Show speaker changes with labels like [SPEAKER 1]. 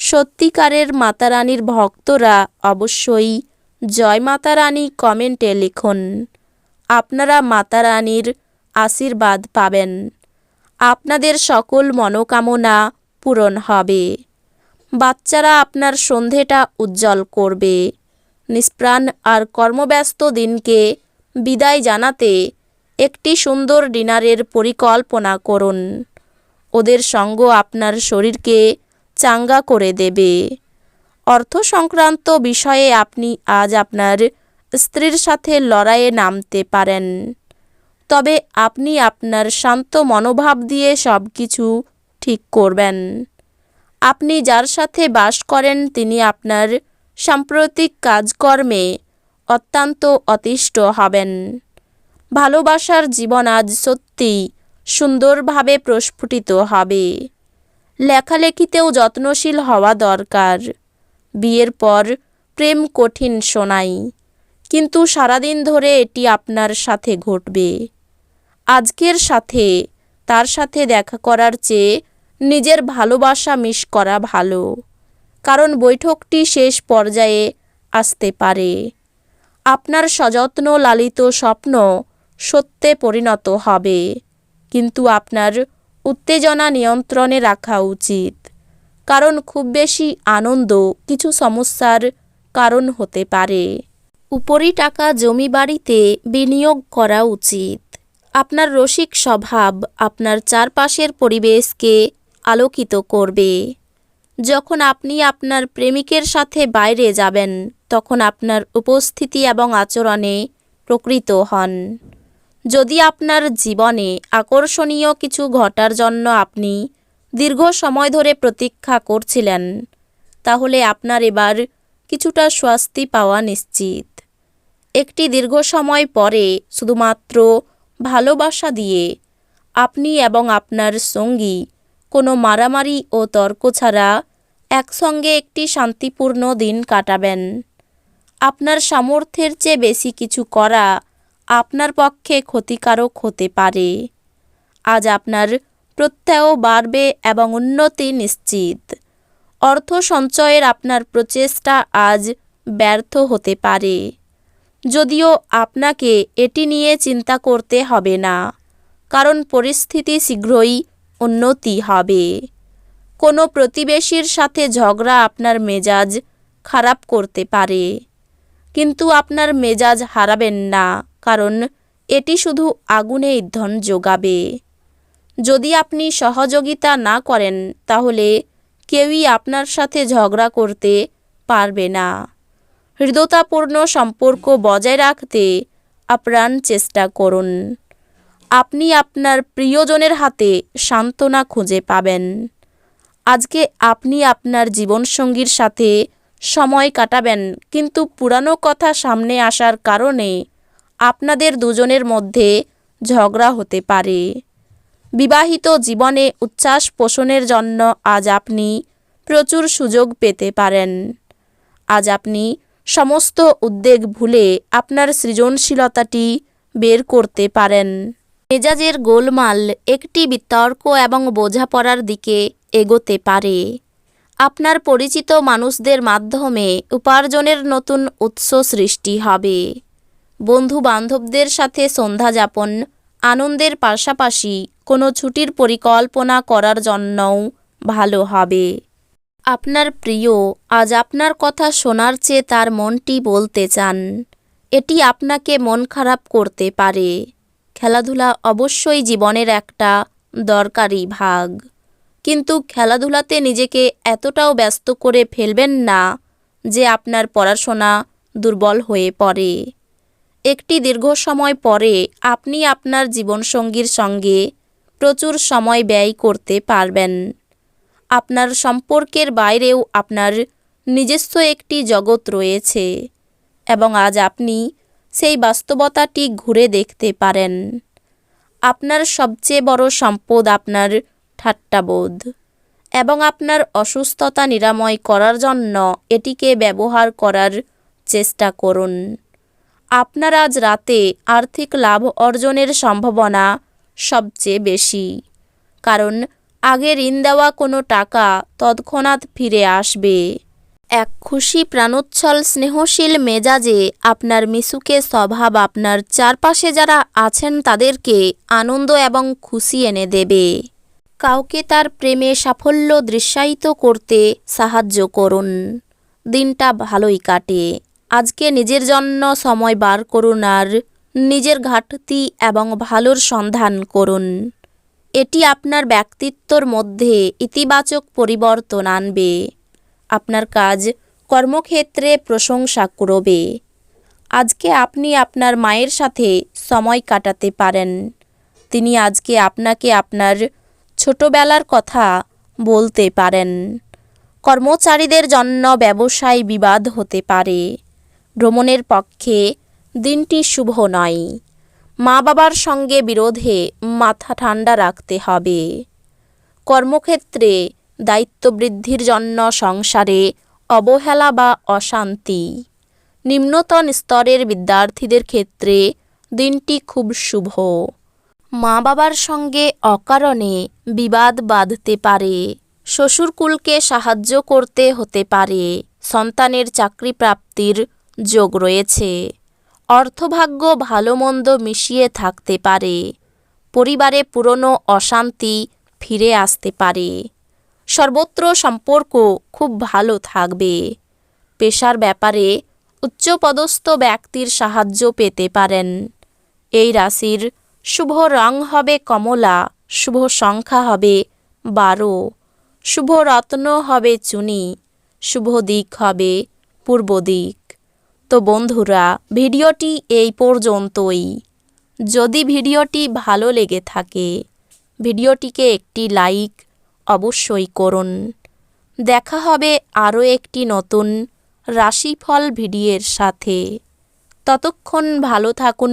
[SPEAKER 1] সত্যিকারের মাতারানীর ভক্তরা অবশ্যই জয় মাতারানী কমেন্টে লিখুন। আপনারা মাতারানীর আশীর্বাদ পাবেন। আপনাদের সকল মনোকামনা পূরণ হবে। বাচ্চারা আপনার সন্ধেটা উজ্জ্বল করবে। নিষ্প্রাণ আর কর্মব্যস্ত দিনকে বিদায় জানাতে একটি সুন্দর ডিনারের পরিকল্পনা করুন। ওদের সঙ্গ আপনার শরীরকে চাঙ্গা করে দেবে। অর্থ সংক্রান্ত বিষয়ে আপনি আজ আপনার স্ত্রীর সাথে লড়াইয়ে নামতে পারেন। তবে আপনি আপনার শান্ত মনোভাব দিয়ে সব কিছু ঠিক করবেন। আপনি যার সাথে বাস করেন তিনি আপনার সাম্প্রতিক কাজকর্মে অত্যন্ত অতিষ্ঠ হবেন। ভালোবাসার জীবন আজ সত্যি সুন্দরভাবে প্রস্ফুটিত হবে। লেখালেখিতেও যত্নশীল হওয়া দরকার। বিয়ের পর প্রেম কঠিন শোনাই, কিন্তু সারাদিন ধরে এটি আপনার সাথে ঘটবে। আজকের সাথে, তার সাথে দেখা করার চেয়ে নিজের ভালোবাসা মিস করা ভালো, কারণ বৈঠকটি শেষ পর্যায়ে আসতে পারে। আপনার সযত্ন লালিত স্বপ্ন সত্যে পরিণত হবে, কিন্তু আপনার উত্তেজনা নিয়ন্ত্রণে রাখা উচিত। কারণ খুব বেশি আনন্দ কিছু সমস্যার কারণ হতে পারে। উপরি টাকা জমি বাড়িতে বিনিয়োগ করা উচিত। আপনার রসিক স্বভাব আপনার চারপাশের পরিবেশকে আলোকিত করবে। যখন আপনি আপনার প্রেমিকের সাথে বাইরে যাবেন, তখন আপনার উপস্থিতি এবং আচরণে প্রকৃত হন। যদি আপনার জীবনে আকর্ষণীয় কিছু ঘটার জন্য আপনি দীর্ঘ সময় ধরে প্রতীক্ষা করছিলেন, তাহলে আপনার এবার কিছুটা স্বস্তি পাওয়া নিশ্চিত। একটি দীর্ঘ সময় পরে শুধুমাত্র ভালোবাসা দিয়ে আপনি এবং আপনার সঙ্গী কোনো মারামারি ও তর্ক ছাড়া একসঙ্গে একটি শান্তিপূর্ণ দিন কাটাবেন। আপনার সামর্থ্যের চেয়ে বেশি কিছু করা আপনার পক্ষে ক্ষতিকারক হতে পারে। আজ আপনার প্রত্যয় বাড়বে এবং উন্নতি নিশ্চিত। অর্থ সঞ্চয়ের আপনার প্রচেষ্টা আজ ব্যর্থ হতে পারে। যদিও আপনাকে এটি নিয়ে চিন্তা করতে হবে না, কারণ পরিস্থিতি শীঘ্রই উন্নতি হবে। কোনো প্রতিবেশীর সাথে ঝগড়া আপনার মেজাজ খারাপ করতে পারে। কিন্তু আপনার মেজাজ হারাবেন না, কারণ এটি শুধু আগুনে ইন্ধন যোগাবে। যদি আপনি সহযোগিতা না করেন, তাহলে কেউই আপনার সাথে ঝগড়া করতে পারবে না। হৃদয়তাপূর্ণ সম্পর্ক বজায় রাখতে আপ্রাণ চেষ্টা করুন। আপনি আপনার প্রিয়জনের হাতে সান্ত্বনা খুঁজে পাবেন। আজকে আপনি আপনার জীবনসঙ্গীর সাথে সময় কাটাবেন, কিন্তু পুরানো কথা সামনে আসার কারণে আপনাদের দুজনের মধ্যে ঝগড়া হতে পারে। বিবাহিত জীবনে উচ্ছ্বাস পোষণের জন্য আজ আপনি প্রচুর সুযোগ পেতে পারেন। আজ আপনি সমস্ত উদ্বেগ ভুলে আপনার সৃজনশীলতাটি বের করতে পারেন। মেজাজের গোলমাল একটি বিতর্ক এবং বোঝাপড়ার দিকে এগোতে পারে। আপনার পরিচিত মানুষদের মাধ্যমে উপার্জনের নতুন উৎস সৃষ্টি হবে। বন্ধু বান্ধবদের সাথে সন্ধ্যা যাপন, আনন্দের পাশাপাশি কোনো ছুটির পরিকল্পনা করার জন্যও ভালো হবে। আপনার প্রিয় আজ আপনার কথা শোনার চেয়ে তার মনটি বলতে চান। এটি আপনাকে মন খারাপ করতে পারে। খেলাধুলা অবশ্যই জীবনের একটা দরকারি ভাগ। কিন্তু খেলাধুলাতে নিজেকে এতটাও ব্যস্ত করে ফেলবেন না যে আপনার পড়াশোনা দুর্বল হয়ে পড়ে। একটি দীর্ঘ সময় পরে আপনি আপনার জীবনসঙ্গীর সঙ্গে প্রচুর সময় ব্যয় করতে পারবেন। আপনার সম্পর্কের বাইরেও আপনার নিজস্ব একটি জগৎ রয়েছে এবং আজ আপনি সেই বাস্তবতাটি ঘুরে দেখতে পারেন। আপনার সবচেয়ে বড় সম্পদ আপনার ঠাট্টাবোধ এবং আপনার অসুস্থতা নিরাময় করার জন্য এটিকে ব্যবহার করার চেষ্টা করুন। আপনার আজ রাতে আর্থিক লাভ অর্জনের সম্ভাবনা সবচেয়ে বেশি। কারণ আগে ঋণ দেওয়া কোনো টাকা তৎক্ষণাৎ ফিরে আসবে। এক খুশি প্রাণোচ্ছল স্নেহশীল মেজাজে আপনার মিশুকে স্বভাব আপনার চারপাশে যারা আছেন তাদেরকে আনন্দ এবং খুশি এনে দেবে। কাউকে তার প্রেমে সাফল্য দৃশ্যায়িত করতে সাহায্য করুন। দিনটা ভালোই কাটে। আজকে নিজের জন্য সময় বার করুন আর নিজের ঘাটতি এবং ভালোর সন্ধান করুন। এটি আপনার ব্যক্তিত্বর মধ্যে ইতিবাচক পরিবর্তন আনবে। আপনার কাজ, কর্মক্ষেত্রে প্রশংসা করবে। আজকে আপনি আপনার মায়ের সাথে সময় কাটাতে পারেন। তিনি আজকে আপনাকে আপনার ছোটবেলার কথা বলতে পারেন। কর্মচারীদের জন্য ব্যবসায় বিবাদ হতে পারে। ভ্রমণের পক্ষে দিনটি শুভ নয়। মা বাবার সঙ্গে বিরোধে মাথা ঠান্ডা রাখতে হবে। কর্মক্ষেত্রে দায়িত্ব বৃদ্ধির জন্য সংসারে অবহেলা বা অশান্তি। নিম্নতন স্তরের বিদ্যার্থীদের ক্ষেত্রে দিনটি খুব শুভ। মা বাবার সঙ্গে অকারণে বিবাদ বাঁধতে পারে। শ্বশুরকুলকে সাহায্য করতে হতে পারে। সন্তানের চাকরি প্রাপ্তির যোগ রয়েছে। অর্থভাগ্য ভালো মন্দ মিশিয়ে থাকতে পারে। পরিবারে পুরনো অশান্তি ফিরে আসতে পারে। সর্বত্র সম্পর্ক খুব ভালো থাকবে। পেশার ব্যাপারে উচ্চপদস্থ ব্যক্তির সাহায্য পেতে পারেন। এই রাশির শুভ রং হবে কমলা, শুভ সংখ্যা হবে বারো, শুভ রত্ন হবে চুনি, শুভ দিক হবে পূর্ব দিক। তো বন্ধুরা, ভিডিওটি এই পর্যন্তই। যদি ভিডিওটি ভালো লেগে থাকে, ভিডিওটিকে একটি লাইক অবশ্যই করুন। দেখা হবে আরও একটি নতুন রাশিফল ভিডিওর সাথে। ততক্ষণ ভালো থাকুন